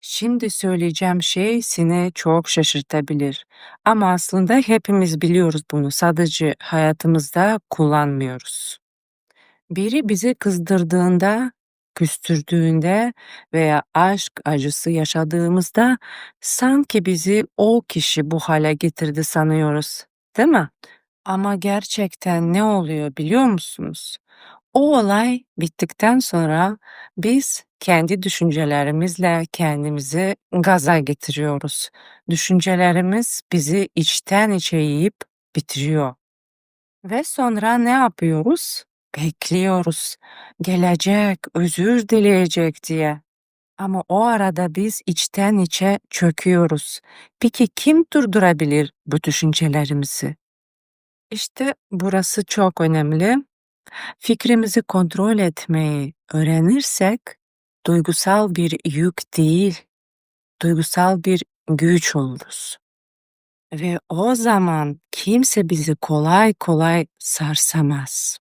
Şimdi söyleyeceğim şey seni çok şaşırtabilir ama aslında hepimiz biliyoruz bunu, sadece hayatımızda kullanmıyoruz. Biri bizi kızdırdığında, küstürdüğünde veya aşk acısı yaşadığımızda sanki bizi o kişi bu hale getirdi sanıyoruz, değil mi? Ama gerçekten ne oluyor biliyor musunuz? O olay bittikten sonra biz kendi düşüncelerimizle kendimizi gaza getiriyoruz. Düşüncelerimiz bizi içten içe yiyip bitiriyor. Ve sonra ne yapıyoruz? Bekliyoruz. Gelecek, özür dileyecek diye. Ama o arada biz içten içe çöküyoruz. Peki kim durdurabilir bu düşüncelerimizi? İşte burası çok önemli. Fikrimizi kontrol etmeyi öğrenirsek duygusal bir yük değil, duygusal bir güç oluruz. Ve o zaman kimse bizi kolay kolay sarsamaz.